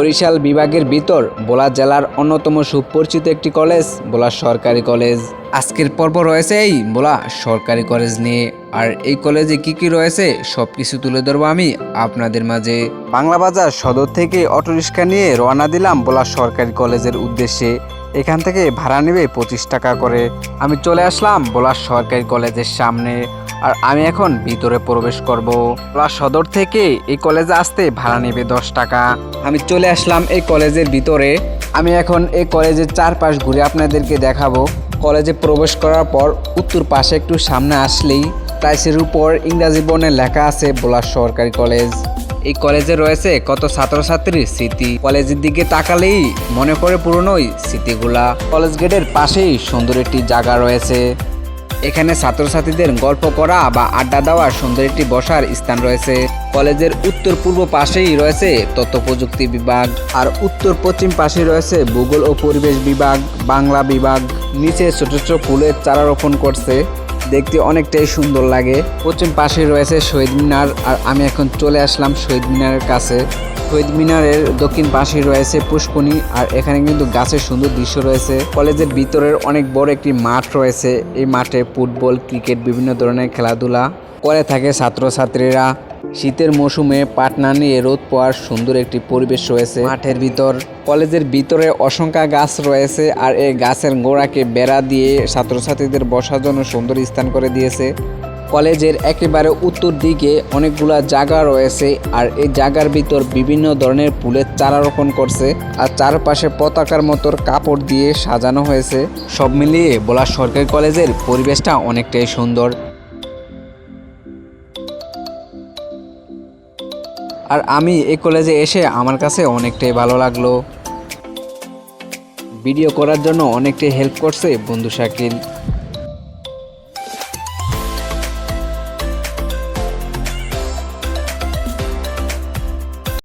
বরিশাল বিভাগের ভিতর বোলা জেলার অন্যতম সুপরিচিত একটি কলেজ, বোলা সরকারি কলেজ। আজকের পর্ব রয়েছে এই বোলা সরকারি কলেজ নিয়ে। আর এই কলেজে কি কি রয়েছে সব কিছু তুলে ধরবো আমি আপনাদের মাঝে। বাংলা বাজার সদর থেকে অটোরিক্সা নিয়ে রওনা দিলাম বোলা সরকারি কলেজের উদ্দেশ্যে। এখান থেকে ভাড়া নেবে পঁচিশ টাকা করে। আমি চলে আসলাম বোলা সরকারি কলেজের সামনে। আর আমি এখন ভিতরে প্রবেশ করব। বোলা সদর থেকে এই কলেজে আসতে ভাড়া নেবে দশ টাকা। আমি চলে আসলাম এই কলেজের ভিতরে। আমি এখন এই কলেজের চারপাশ ঘুরে আপনাদেরকে দেখাবো। কলেজে প্রবেশ করার পর উত্তর পাশে একটু সামনে আসলেই টাইসের উপর ইংরাজি বর্ণে লেখা আছে বোলা সরকারি কলেজ। এই কলেজে রয়েছে কত ছাত্রছাত্রীর স্মৃতি। কলেজের দিকে তাকালেই মনে পড়ে পুরনো স্মৃতিগুলা। কলেজ গেটের পাশেই সুন্দর একটি জায়গা রয়েছে। এখানে ছাত্রছাত্রীদের গল্প করা বা আড্ডা দেওয়ার সুন্দর একটি বসার স্থান রয়েছে। কলেজের উত্তর পূর্ব পাশেই রয়েছে তথ্য প্রযুক্তি বিভাগ আর উত্তর পশ্চিম পাশে রয়েছে ভূগোল ও পরিবেশ বিভাগ, বাংলা বিভাগ। নিচে ছোট ছোট ফুলের চারা রোপণ করছে। দেখতে অনেকটাই সুন্দর লাগে। পশ্চিম পাশে রয়েছে শহীদ মিনার আর আমি এখন চলে আসলাম শহীদ মিনারের কাছে। শহীদ মিনারের দক্ষিণ পাশে রয়েছে পুষ্পণী আর এখানে কিন্তু গাছের সুন্দর দৃশ্য রয়েছে। কলেজের ভিতরের অনেক বড় একটি মাঠ রয়েছে। এই মাঠে ফুটবল, ক্রিকেট, বিভিন্ন ধরনের খেলাধুলা করে থাকে ছাত্রছাত্রীরা। শীতের মৌসুমে পাটনা নিয়ে রোদ পোয়ার সুন্দর একটি পরিবেশ রয়েছে। মাঠের ভিতর, কলেজের ভিতরে অসংখ্য গাছ রয়েছে আর এই গাছের গোড়াকে বেড়া দিয়ে ছাত্রছাত্রীদের বসার জন্য সুন্দর স্থান করে দিয়েছে। কলেজের একেবারে উত্তর দিকে অনেকগুলা জায়গা রয়েছে আর এই জায়গার ভিতর বিভিন্ন ধরনের ফুলের চারা রোপণ করছে আর চারপাশে পতাকার মতোর কাপড় দিয়ে সাজানো হয়েছে। সব মিলিয়ে বলা সরকারি কলেজের পরিবেশটা অনেকটাই সুন্দর। আর আমি এই কলেজে এসে আমার কাছে অনেকটাই ভালো লাগল। ভিডিও করার জন্য অনেকটাই হেল্প করছে বন্ধু শাকিল।